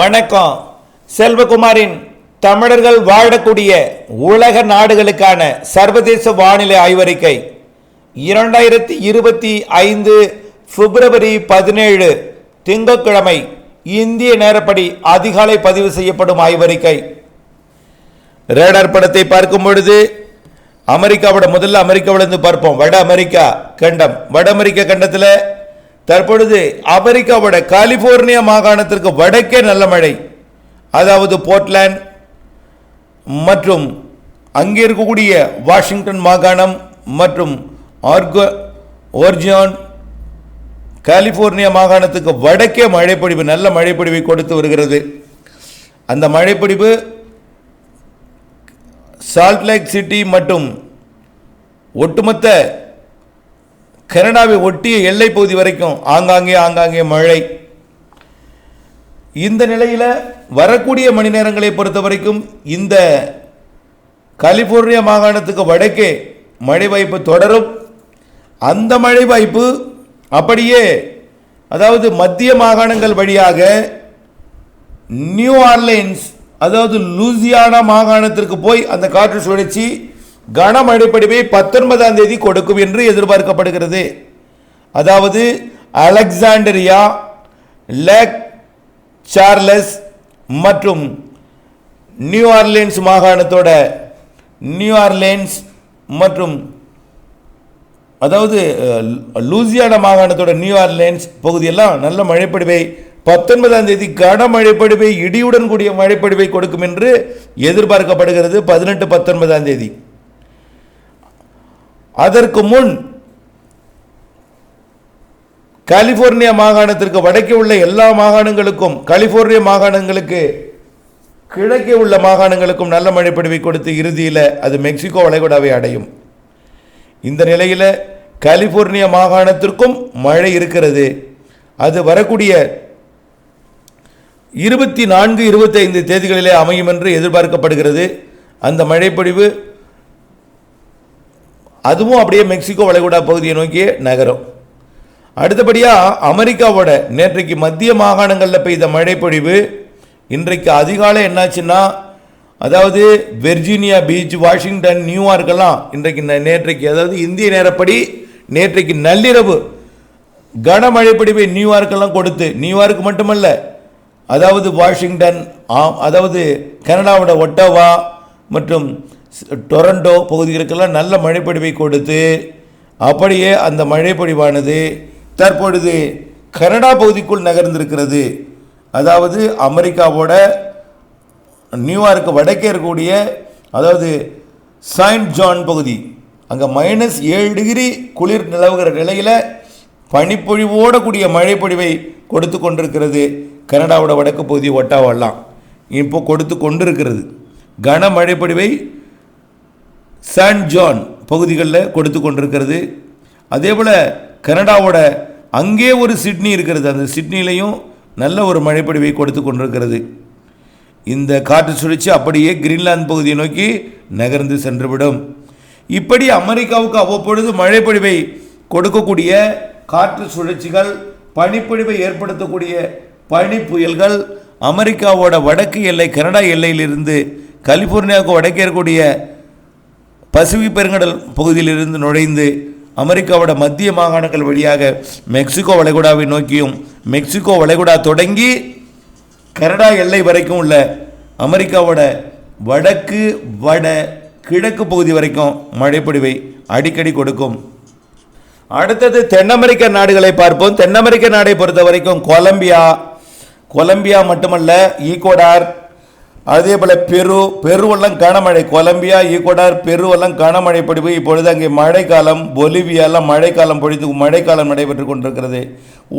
வணக்கம். செல்வகுமாரின் தமிழர்கள் வாழக்கூடிய உலக நாடுகளுக்கான சர்வதேச வானிலை ஆய்வறிக்கை. இரண்டாயிரத்தி இருபத்தி ஐந்து பிப்ரவரி பதினேழு திங்கட்கிழமை இந்திய நேரப்படி அதிகாலை பதிவு செய்யப்படும் ஆய்வறிக்கை. ரேடார் படத்தை பார்க்கும் பொழுது அமெரிக்காவோட முதல்ல அமெரிக்காவிலிருந்து பார்ப்போம். வட அமெரிக்கா கண்டம். வட அமெரிக்க கண்டத்தில் தற்பொழுது அமெரிக்காவோட கலிபோர்னியா மாகாணத்திற்கு வடக்கே நல்ல மழை. அதாவது போர்ட்லேண்ட் மற்றும் அங்கே இருக்கக்கூடிய வாஷிங்டன் மாகாணம் மற்றும் ஆர்கோ ஓர்ஜியான் கலிபோர்னியா மாகாணத்துக்கு வடக்கே மழைப்பொழிவு நல்ல மழைப்பொழிவை கொடுத்து வருகிறது. அந்த மழைப்பொழிவு சால்ட் லேக் சிட்டி மற்றும் ஒட்டுமொத்த கனடாவை ஒட்டிய எல்லை பகுதி வரைக்கும் ஆங்காங்கே ஆங்காங்கே மழை. இந்த நிலையில் வரக்கூடிய மணி நேரங்களை பொறுத்த வரைக்கும் இந்த கலிபோர்னியா மாகாணத்துக்கு வடக்கே மழை வாய்ப்பு தொடரும். அந்த மழை வாய்ப்பு அப்படியே அதாவது மத்திய மாகாணங்கள் வழியாக நியூ ஆர்லைன்ஸ் அதாவது லூசியானா மாகாணத்திற்கு போய் அந்த காற்று சுழற்சி கனமழைப்படிவை பத்தொன்பதாம் தேதி கொடுக்கும் என்று எதிர்பார்க்கப்படுகிறது. அதாவது அலெக்சாண்டரியா லேக் சார்லஸ் மற்றும் நியூ ஆர்லின்ஸ் மாகாணத்தோட நியூ ஆர்லின்ஸ் மற்றும் அதாவது லூசியானா மாகாணத்தோட நியூ ஆர்லின்ஸ் பகுதியெல்லாம் நல்ல மழைப்பொழிவை பத்தொன்பதாம் தேதி கனமழைப்பொழிவை இடியுடன் கூடிய மழைப்பொழிவை கொடுக்கும் என்று எதிர்பார்க்கப்படுகிறது பதினெட்டு பத்தொன்பதாம் தேதி. அதற்கு முன் கலிபோர்னியா மாகாணத்திற்கு வடக்கே உள்ள எல்லா மாகாணங்களுக்கும் கலிபோர்னியா மாகாணங்களுக்கு கிழக்கே உள்ள மாகாணங்களுக்கும் நல்ல மழைப்பொழிவை கொடுத்து இறுதியில் அது மெக்சிகோ வளைகுடாவை அடையும். இந்த நிலையில் கலிபோர்னியா மாகாணத்திற்கும் மழை இருக்கிறது. அது வரக்கூடிய இருபத்தி நான்கு இருபத்தைந்து தேதிகளிலே அமையும் என்று எதிர்பார்க்கப்படுகிறது. அந்த மழைப்பொழிவு அதுவும் அப்படியே மெக்சிகோ வளைகுடா பகுதியை நோக்கியே நகரும். அடுத்தபடியாக அமெரிக்காவோட நேற்றைக்கு மத்திய மாகாணங்களில் பெய்த மழைப்பொழிவு இன்றைக்கு அதிகாலை என்னாச்சுன்னா அதாவது வெர்ஜீனியா பீச் வாஷிங்டன் நியூயார்க்கெல்லாம் இன்றைக்கு நேற்றைக்கு அதாவது இந்திய நேரப்படி நேற்றைக்கு நள்ளிரவு கனமழைப்பொழிவை நியூயார்க்கெல்லாம் கொடுத்து நியூயார்க் மட்டுமல்ல அதாவது வாஷிங்டன் அதாவது கனடாவோட ஒட்டோவா மற்றும் டொரண்டோ பகுதிகளுக்கெல்லாம் நல்ல மழைப்பொழிவை கொடுத்து அப்படியே அந்த மழைப்பொழிவானது தற்பொழுது கனடா பகுதிக்குள் நகர்ந்திருக்கிறது. அதாவது அமெரிக்காவோட நியூயார்க்கு வடக்கே இருக்கக்கூடிய அதாவது சாயின்ட் ஜான் பகுதி. அங்கே மைனஸ் ஏழு டிகிரி குளிர் நிலவுகிற நிலையில் பனிப்பொழிவோட கூடிய மழைப்பொழிவை கொடுத்து கொண்டிருக்கிறது கனடாவோட வடக்கு பகுதி ஒட்டாவெல்லாம் இப்போ கொடுத்து கொண்டிருக்கிறது. கன மழைப்பொழிவை சான் ஜான் பகுதிகளில் கொடுத்து கொண்டிருக்கிறது. அதே போல் கனடாவோட அங்கே ஒரு சிட்னி இருக்கிறது. அந்த சிட்னிலையும் நல்ல ஒரு மழைப்பொழிவை கொடுத்து கொண்டிருக்கிறது. இந்த காற்று சுழற்சி அப்படியே கிரீன்லாந்து பகுதியை நோக்கி நகர்ந்து சென்றுவிடும். இப்படி அமெரிக்காவுக்கு அவ்வப்பொழுது மழைப்பொழிவை கொடுக்கக்கூடிய காற்று சுழற்சிகள் பனிப்பொழிவை ஏற்படுத்தக்கூடிய பனி புயல்கள் அமெரிக்காவோட வடக்கு எல்லை கனடா எல்லையிலிருந்து கலிபோர்னியாவுக்கு வடக்கே இருக்கக்கூடிய பசிபிக் பெருங்கடல் பகுதியிலிருந்து நுழைந்து அமெரிக்காவோட மத்திய மாகாணங்கள் வழியாக மெக்சிகோ வளைகுடாவை நோக்கியும் மெக்சிகோ வளைகுடா தொடங்கி கனடா எல்லை வரைக்கும் உள்ள அமெரிக்காவோட வடக்கு வட கிழக்கு பகுதி வரைக்கும் மழைப்பொழிவை அடிக்கடி கொடுக்கும். அடுத்தது தென் அமெரிக்க நாடுகளை பார்ப்போம். தென் அமெரிக்க நாடை பொறுத்த வரைக்கும் கொலம்பியா கொலம்பியா மட்டுமல்ல ஈக்குவடார் அதே போல் பெரு பெருவெல்லாம் கனமழை. கொலம்பியா ஈக்குவடார் பெருவெல்லாம் கனமழை பொழிவு. இப்பொழுது அங்கே மழைக்காலம் பொலிவியாலாம் மழைக்காலம் பொழிந்து மழைக்காலம் நடைபெற்று கொண்டிருக்கிறது.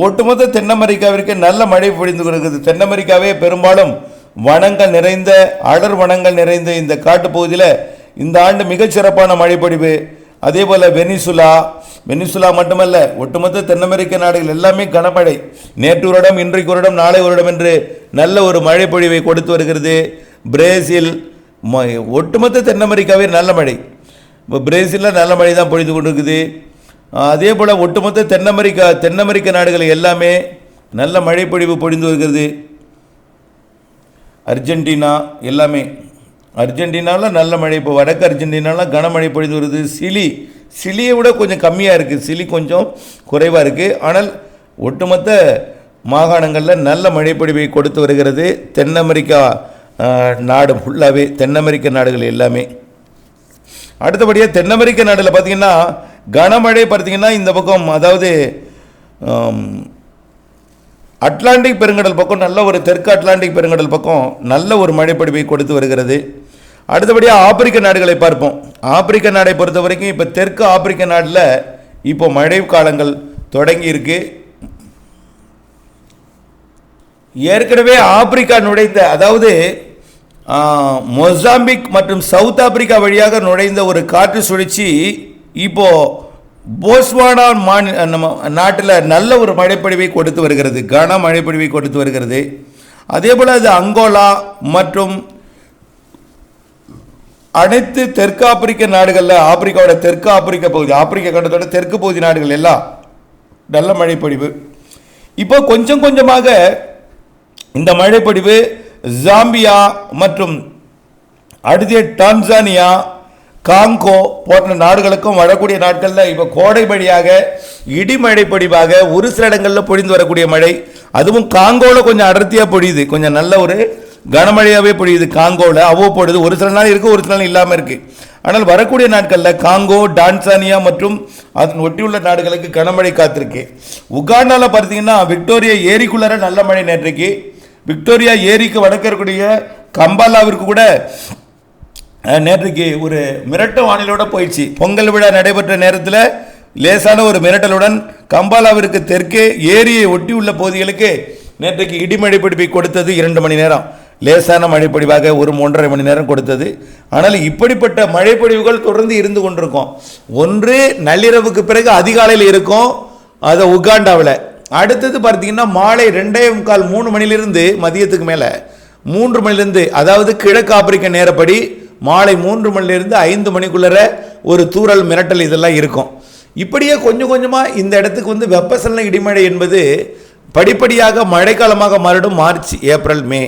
ஒட்டுமொத்த தென் அமெரிக்காவிற்கு நல்ல மழை பொழிந்து கொண்டிருக்கிறது தென் அமெரிக்காவே பெரும்பாலும் வனங்கள் நிறைந்த அடர் வனங்கள் நிறைந்த இந்த காட்டுப்பகுதியில் இந்த ஆண்டு மிகச்சிறப்பான மழைப்பொழிவு அதே போல் வெனிசுலா வெனிசுலா மட்டுமல்ல ஒட்டுமொத்த தென் அமெரிக்க நாடுகள் எல்லாமே கனமழை. நேற்று வருடம் இன்றைக்கு வருடம் நாளை வருடம் என்று நல்ல ஒரு மழை பொழிவை கொடுத்து வருகிறது. பிரேசில் ம- ஒட்டுமொத்த தென் அமெரிக்காவே நல்ல மழை. இப்போ பிரேசிலில் நல்ல மழை தான் பொழிந்து கொண்டிருக்குது. அதே போல் ஒட்டுமொத்த தென் அமெரிக்கா தென் அமெரிக்க நாடுகள் எல்லாமே நல்ல மழை பொழிவு பொழிந்து வருகிறது. அர்ஜென்டினா எல்லாமே அர்ஜென்டினாவில் நல்ல மழை இப்போ வடக்கு அர்ஜென்டினாவில் கனமழை பொழிந்து வருது. சிலி சிலியை விட கொஞ்சம் கம்மியாக இருக்குது சிலி கொஞ்சம் குறைவாக இருக்குது ஆனால் ஒட்டுமொத்த மாகாணங்களில் நல்ல மழைப்பொழிவை கொடுத்து வருகிறது. தென் அமெரிக்கா நாடு ஃபுல்லாகவே தென் அமெரிக்க நாடுகள் எல்லாமே. அடுத்தபடியாக தென் அமெரிக்க நாட்டில் பார்த்திங்கன்னா கனமழை பார்த்தீங்கன்னா இந்த பக்கம் அதாவது அட்லாண்டிக் பெருங்கடல் பக்கம் நல்ல ஒரு தெற்கு அட்லாண்டிக் பெருங்கடல் பக்கம் நல்ல ஒரு மழைப்பொழிவை கொடுத்து வருகிறது. அடுத்தபடியாக ஆப்பிரிக்க நாடுகளை பார்ப்போம். ஆப்பிரிக்க நாடை பொறுத்த வரைக்கும் இப்போ தெற்கு ஆப்பிரிக்க நாட்டில் இப்போ மழை காலங்கள் தொடங்கி இருக்கு. ஏற்கனவே ஆப்பிரிக்கா நுழைந்த அதாவது மொசாம்பிக் மற்றும் சவுத் ஆப்பிரிக்கா வழியாக நுழைந்த ஒரு காற்று சுழற்சி இப்போது போஸ்வானா மாநில நம்ம நாட்டில் நல்ல ஒரு மழைப்பொழிவை கொடுத்து வருகிறது. கன மழைப்பொழிவை கொடுத்து வருகிறது. அதே போல் அது அங்கோலா மற்றும் அனைத்து தெற்கு ஆப்பிரிக்க நாடுகளில் ஆப்பிரிக்காவோட தெற்கு ஆப்பிரிக்க பகுதி ஆப்பிரிக்க கண்டத்தோட தெற்கு பகுதி நாடுகள் எல்லாம் நல்ல மழைப்பொழிவு. இப்போ கொஞ்சம் கொஞ்சமாக இந்த மழைப்பொழிவு ஜாம்பியா மற்றும் அடுத்த டான்சானியா காங்கோ போன்ற நாடுகளுக்கும் வரக்கூடிய நாட்களில் இப்போ கோடை வழியாக இடிமழை பொழிவாக ஒரு சில இடங்களில் பொழிந்து வரக்கூடிய மழை. அதுவும் காங்கோவில் கொஞ்சம் அடர்த்தியாக பொழியுது. கொஞ்சம் நல்ல ஒரு கனமழையாகவே பொழியுது. காங்கோவில் அவ்வப்பொழுது ஒரு சில நாள் இருக்குது ஒரு சில நாள் இல்லாமல் இருக்குது ஆனால் வரக்கூடிய நாட்களில் காங்கோ டான்சானியா மற்றும் அதன் ஒட்டியுள்ள நாடுகளுக்கு கனமழை காத்திருக்கு. உகாண்டாவில் பார்த்தீங்கன்னா விக்டோரியா ஏரிக்குள்ளார நல்ல மழை நேற்றைக்கு. விக்டோரியா ஏரிக்கு வடக்க இருக்கக்கூடிய கம்பாலாவிற்கு கூட நேற்றுக்கு நேற்றைக்கு ஒரு மிரட்ட வானிலோட போயிடுச்சு. பொங்கல் விழா நடைபெற்ற நேரத்தில் லேசான ஒரு மிரட்டலுடன் கம்பாலாவிற்கு தெற்கே ஏரியை ஒட்டி உள்ள பகுதிகளுக்கு நேற்றைக்கு இடிமழை பிடிப்பை கொடுத்தது இரண்டு மணி நேரம். லேசான மழைப்பொழிவாக ஒரு மூன்றரை மணி நேரம் கொடுத்தது. ஆனால் இப்படிப்பட்ட மழைப்பொழிவுகள் தொடர்ந்து இருந்து கொண்டிருக்கும். ஒன்று நள்ளிரவுக்கு பிறகு அதிகாலையில் இருக்கும். அதை உகாண்டாவில். அடுத்தது பார்த்தீங்கன்னா மாலை ரெண்டே முக்கால் மூணு மணிலிருந்து மதியத்துக்கு மேலே. மூன்று மணிலிருந்து அதாவது கிழக்கு ஆப்பிரிக்க நேரப்படி மாலை மூன்று மணிலிருந்து ஐந்து மணிக்குள்ளர ஒரு தூறல் மிரட்டல் இதெல்லாம் இருக்கும். இப்படியே கொஞ்சம் கொஞ்சமாக இந்த இடத்துக்கு வந்து வெப்பசலன இடிமழை என்பது படிப்படியாக மழைக்காலமாக மாறிடும் மார்ச் ஏப்ரல் மே.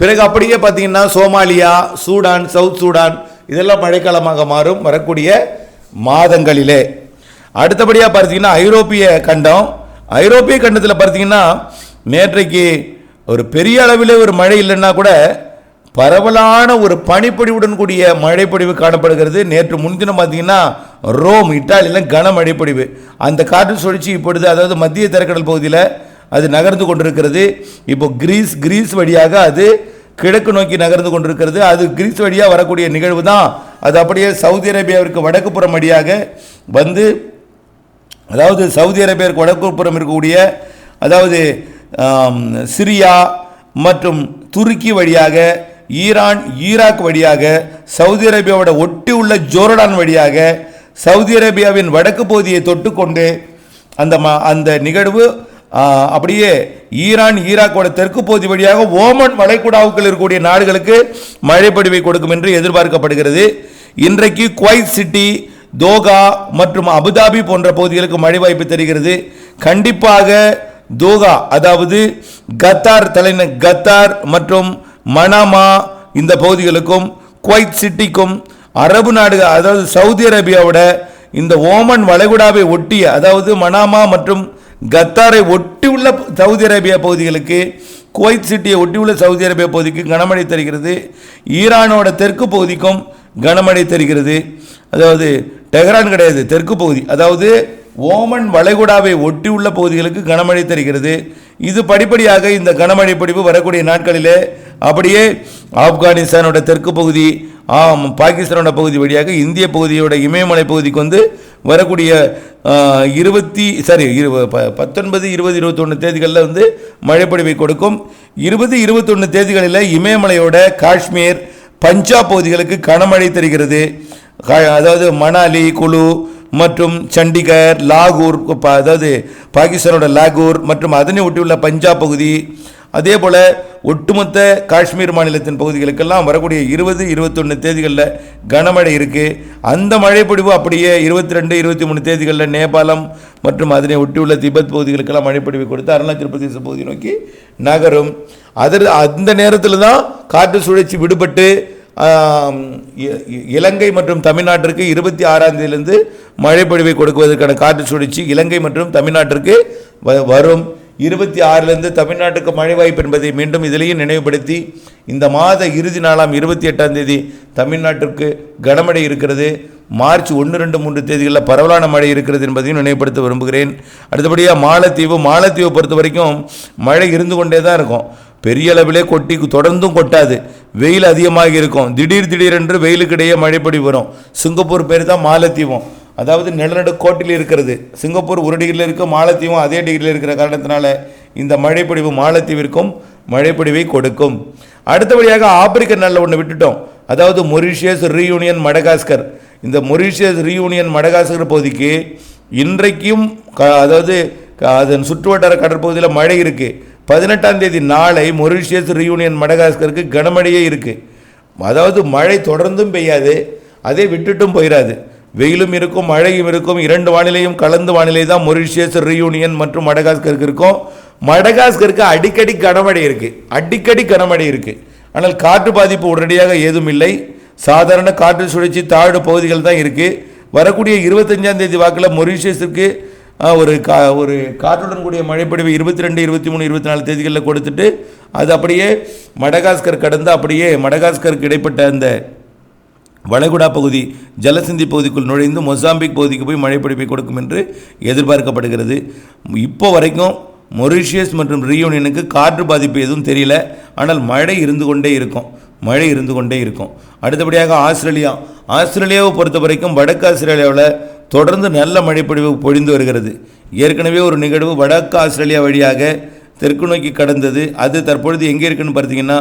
பிறகு அப்படியே பார்த்தீங்கன்னா சோமாலியா சூடான் சவுத் சூடான் இதெல்லாம் மழைக்காலமாக மாறும் வரக்கூடிய மாதங்களிலே. அடுத்தபடியாக பார்த்தீங்கன்னா ஐரோப்பிய கண்டம். ஐரோப்பிய கண்டத்தில் பார்த்தீங்கன்னா நேற்றைக்கு ஒரு பெரிய அளவிலே ஒரு மழை இல்லைன்னா கூட பரவலான ஒரு பனிப்பொழிவுடன் கூடிய மழைப்பொழிவு காணப்படுகிறது. நேற்று முன்தினம் பார்த்தீங்கன்னா ரோம் இட்டாலியில் கனமழைப்பொழிவு அந்த காற்று சுழற்சி இப்பொழுது அதாவது மத்திய தரைக்கடல் பகுதியில் அது நகர்ந்து கொண்டிருக்கிறது. இப்போ கிரீஸ் கிரீஸ் வழியாக அது கிழக்கு நோக்கி நகர்ந்து கொண்டிருக்கிறது. அது கிரீஸ் வழியாக வரக்கூடிய நிகழ்வு தான். அது அப்படியே சவுதி அரேபியாவிற்கு வடக்கு புறம் வழியாக வந்து அதாவது சவுதி அரேபியாவுக்கு வடக்குப்புறம் இருக்கக்கூடிய அதாவது சிரியா மற்றும் துருக்கி வழியாக ஈரான் ஈராக் வழியாக சவுதி அரேபியாவோட ஒட்டி உள்ள ஜோர்டான் வழியாக சவுதி அரேபியாவின் வடக்கு பகுதியை தொட்டுக்கொண்டு அந்த ம அந்த நிகழ்வு அப்படியே ஈரான் ஈராக்கோட தெற்கு பகுதி வழியாக ஓமன் வளைகுடாவுக்குள் இருக்கக்கூடிய நாடுகளுக்கு மழைப்பொழிவை கொடுக்கும் என்று எதிர்பார்க்கப்படுகிறது. இன்றைக்கு குவைத் சிட்டி தோகா மற்றும் அபுதாபி போன்ற பகுதிகளுக்கு மழை வாய்ப்பு தெரிகிறது. கண்டிப்பாக தோகா அதாவது கத்தார் தலைந கத்தார் மற்றும் மனாமா இந்த பகுதிகளுக்கும் குவைத் சிட்டிக்கும் அரபு நாடு அதாவது சவுதி அரேபியாவோட இந்த ஓமன் வளைகுடாவை ஒட்டிய அதாவது மனாமா மற்றும் கத்தாரை ஒட்டியுள்ள சவுதி அரேபியா பகுதிகளுக்கு குவைத் சிட்டியை ஒட்டியுள்ள சவுதி அரேபியா பகுதிக்கு கனமழை தருகிறது. ஈரானோட தெற்கு பகுதிக்கும் கனமழை தருகிறது. அதாவது டெஹ்ரான் கிடையாது தெற்கு பகுதி. அதாவது ஓமன் வளைகுடாவை ஒட்டியுள்ள பகுதிகளுக்கு கனமழை தருகிறது. இது படிப்படியாக இந்த கனமழை பிடிப்பு வரக்கூடிய நாட்களிலே அப்படியே ஆப்கானிஸ்தானோட தெற்கு பகுதி பாகிஸ்தானோட பகுதி வழியாக இந்திய பகுதியோட இமயமலை பகுதிக்கு வந்து வரக்கூடிய இருபத்தி சாரி இரு ப- பத்தொன்பது இருபது இருபத்தொன்று தேதிகளில் வந்து மழைப்பொழிவை கொடுக்கும். இருபது இருபத்தொன்று தேதிகளில் இமயமலையோட காஷ்மீர் பஞ்சாப் பகுதிகளுக்கு கனமழை தருகிறது. அதாவது மணாலி குழு மற்றும் சண்டிகர் லாகூர் அதாவது பாகிஸ்தானோட லாகூர் மற்றும் அதனை ஒட்டியுள்ள பஞ்சாப் பகுதி அதே போல் ஒட்டுமொத்த காஷ்மீர் மாநிலத்தின் பகுதிகளுக்கெல்லாம் வரக்கூடிய இருபது இருபத்தொன்று தேதிகளில் கனமழை இருக்குது அந்த மழைப்பொழிவு அப்படியே இருபத்தி ரெண்டு இருபத்தி மூணு தேதிகளில் நேபாளம் மற்றும் அதனை ஒட்டியுள்ள திபெத் பகுதிகளுக்கெல்லாம் மழைப்பொழிவு கொடுத்து அருணாச்சல பிரதேச பகுதி நோக்கி நகரும். அதில் அந்த நேரத்தில் தான் காற்று சுழற்சி விடுபட்டு இ- இலங்கை மற்றும் தமிழ்நாட்டிற்கு இருபத்தி ஆறாம் தேதியிலிருந்து மழைப்பொழிவை கொடுக்குவதற்கான காற்று சுழற்சி இலங்கை மற்றும் தமிழ்நாட்டிற்கு வ- வரும். இருபத்தி ஆறிலிருந்து தமிழ்நாட்டுக்கு மழை வாய்ப்பு என்பதை மீண்டும் இதிலேயும் நினைவுபடுத்தி இந்த மாத இறுதி நாளாம் இருபத்தி எட்டாம் தேதி தமிழ்நாட்டிற்கு கனமழை இருக்கிறது. மார்ச் ஒன்று ரெண்டு மூன்று தேதிகளில் பரவலான மழை இருக்கிறது என்பதையும் நினைவுபடுத்த விரும்புகிறேன். அடுத்தபடியாக மாலத்தீவு மாலத்தீவை பொறுத்த வரைக்கும் மழை இருந்து கொண்டே தான் இருக்கும். பெரிய அளவிலே கொட்டி தொடர்ந்தும் கொட்டாது. வெயில் அதிகமாக இருக்கும். திடீர் திடீரென்று வெயிலுக்கிடையே மழைப்படி வரும். சிங்கப்பூர் பேர் தான் மாலத்தீவம். அதாவது நிலநடுக்கோட்டில் இருக்கிறது. சிங்கப்பூர் ஒரு டிகிரியில் இருக்கும் மாலத்தீவும் அதே டிகிரியில் இருக்கிற காரணத்தினால இந்த மழைப்பொழிவு மாலத்தீவிற்கும் மழைப்பொழிவை கொடுக்கும். அடுத்தபடியாக ஆப்பிரிக்க நாளில் ஒன்று விட்டுட்டோம். அதாவது மொரிஷியஸ் ரீயூனியன் மடகாஸ்கர். இந்த மொரிஷியஸ் ரீயூனியன் மடகாஸ்கர் பகுதிக்கு இன்றைக்கும் க- அதாவது அதன் சுற்றுவட்டார கடற்பகுதியில் மழை இருக்குது பதினெட்டாம் தேதி நாளை மொரிஷியஸ் ரீயூனியன் மடகாஸ்கருக்கு கனமழையே இருக்குது அதாவது மழை தொடர்ந்தும் பெய்யாது அதே விட்டுட்டும் போயிடாது வெயிலும் இருக்கும் மழையும் இருக்கும். இரண்டு வானிலையும் கலந்து வானிலை தான் மொரிஷியஸ் ரியூனியன் மற்றும் மடகாஸ்கருக்கு இருக்கும். மடகாஸ்கருக்கு அடிக்கடி கனமழை இருக்குது அடிக்கடி கனமழை இருக்குது ஆனால் காற்று பாதிப்பு உடனடியாக ஏதும் இல்லை. சாதாரண காற்று சுழற்சி தாழ்வு பகுதிகள் தான் இருக்குது வரக்கூடிய இருபத்தஞ்சாம் தேதி வாக்கில் மொரிஷியஸுக்கு ஒரு கா ஒரு காற்றுடன் கூடிய மழைப்பொழிவு இருபத்தி ரெண்டு இருபத்தி மூணு இருபத்தி நாலு தேதிகளில் கொடுத்துட்டு அது அப்படியே மடகாஸ்கர் கடந்து அப்படியே மடகாஸ்கருக்கு இடைப்பட்ட அந்த வளைகுடா பகுதி ஜலசிந்தி பகுதிக்குள் நுழைந்து மொசாம்பிக் பகுதிக்கு போய் மழைப்பிடிப்பை கொடுக்கும் என்று எதிர்பார்க்கப்படுகிறது. இப்போ வரைக்கும் மொரிஷியஸ் மற்றும் ரியூனியனுக்கு காற்று பாதிப்பு எதுவும் தெரியல. ஆனால் மழை இருந்து கொண்டே இருக்கும். மழை இருந்து கொண்டே இருக்கும். அடுத்தபடியாக ஆஸ்திரேலியா. ஆஸ்திரேலியாவை பொறுத்த வரைக்கும் வடக்கு ஆஸ்திரேலியாவில் தொடர்ந்து நல்ல மழைப்பொழிவு பொழிந்து வருகிறது. ஏற்கனவே ஒரு நிகழ்வு வடக்கு ஆஸ்திரேலியா வழியாக தெற்கு நோக்கி கடந்தது. அது தற்பொழுது எங்கே இருக்குன்னு பார்த்தீங்கன்னா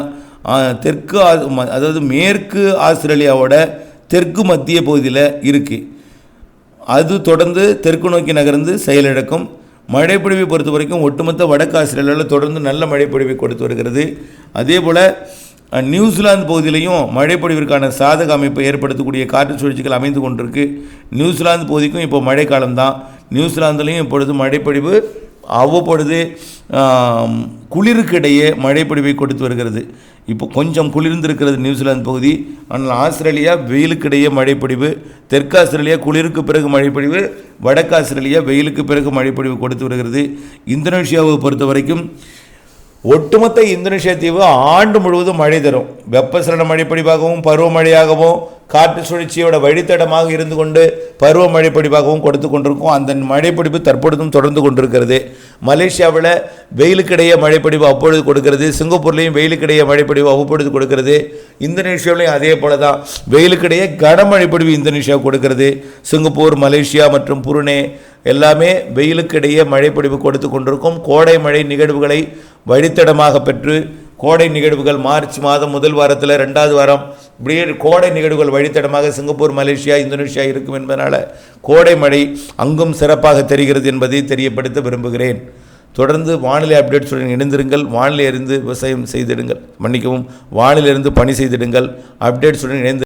தெற்கு ஆ- ம- அதாவது மேற்கு ஆஸ்திரேலியாவோட தெற்கு மத்திய பகுதியில் இருக்குது அது தொடர்ந்து தெற்கு நோக்கி நகர்ந்து செயலிழக்கும். மழைப்பொழிவை பொறுத்த வரைக்கும் ஒட்டுமொத்த வடக்கு ஆஸ்திரேலியாவில் தொடர்ந்து நல்ல மழைப்பொழிவை கொடுத்து வருகிறது. அதே போல் நியூசிலாந்து பகுதியிலையும் மழைப்பொழிவிற்கான சாதக அமைப்பை ஏற்படுத்தக்கூடிய காற்று சுழற்சிகள் அமைந்து கொண்டிருக்கு. நியூசிலாந்து பகுதிக்கும் இப்போ மழைக்காலம்தான் நியூசிலாந்துலேயும் இப்பொழுது மழைப்பொழிவு அவ்வப்பொழுது குளிருக்கிடையே மழைப்பொழிவை கொடுத்து வருகிறது. இப்போ கொஞ்சம் குளிர்ந்திருக்கிறது நியூசிலாந்து பகுதி ஆனால் ஆஸ்திரேலியா வெயிலுக்கிடையே மழைப்பொழிவு தெற்கு ஆஸ்திரேலியா குளிருக்கு பிறகு மழைப்பொழிவு வடக்கு ஆஸ்திரேலியா வெயிலுக்கு பிறகு மழைப்பொழிவு கொடுத்து வருகிறது. இந்தோனேஷியாவை பொறுத்த வரைக்கும் ஒட்டுமொத்த இந்தோனேஷியா தீவு ஆண்டு முழுவதும் மழை தரும். வெப்பசலன மழைப்படிவாகவும் பருவமழையாகவும் காற்று சுழற்சியோட வழித்தடமாக இருந்து கொண்டு பருவ பொழிவாகவும் கொடுத்து கொண்டிருக்கும். அந்த மழைப்பிடிப்பு தற்பொழுதும் தொடர்ந்து கொண்டிருக்கிறது. மலேசியாவில் வெயிலுக்கிடையே மழைப்படிவு அப்பொழுது கொடுக்கிறது. சிங்கப்பூர்லேயும் வெயிலுக்கிடையே மழைப்பொழிவு அவ்வப்பொழுது கொடுக்கிறது. இந்தோனேஷியாவிலையும் அதே போல தான் வெயிலுக்கிடையே கனமழைப்பொழிவு இந்தோனேஷியா கொடுக்கிறது. சிங்கப்பூர் மலேசியா மற்றும் புருனே எல்லாமே வெயிலுக்கிடையே மழைப்பொழிவு கொடுத்து கொண்டிருக்கும். கோடை மழை நிகழ்வுகளை வழித்தடமாக பெற்று கோடை நிகழ்வுகள் மார்ச் மாதம் முதல் வாரத்தில் ரெண்டாவது வாரம் இப்படியே கோடை நிகழ்வுகள் வழித்தடமாக சிங்கப்பூர் மலேசியா இந்தோனேஷியா இருக்கும் என்பதனால் கோடை மழை அங்கும் சிறப்பாக தெரிகிறது என்பதை தெரியப்படுத்த விரும்புகிறேன். தொடர்ந்து வானிலை அப்டேட்ஸுடன் இணைந்திருங்கள். வானிலை அறிந்து விவசாயம் செய்திடுங்கள். மன்னிக்கவும் வானிலிருந்து பணி செய்திடுங்கள். அப்டேட்ஸுடன் இணைந்து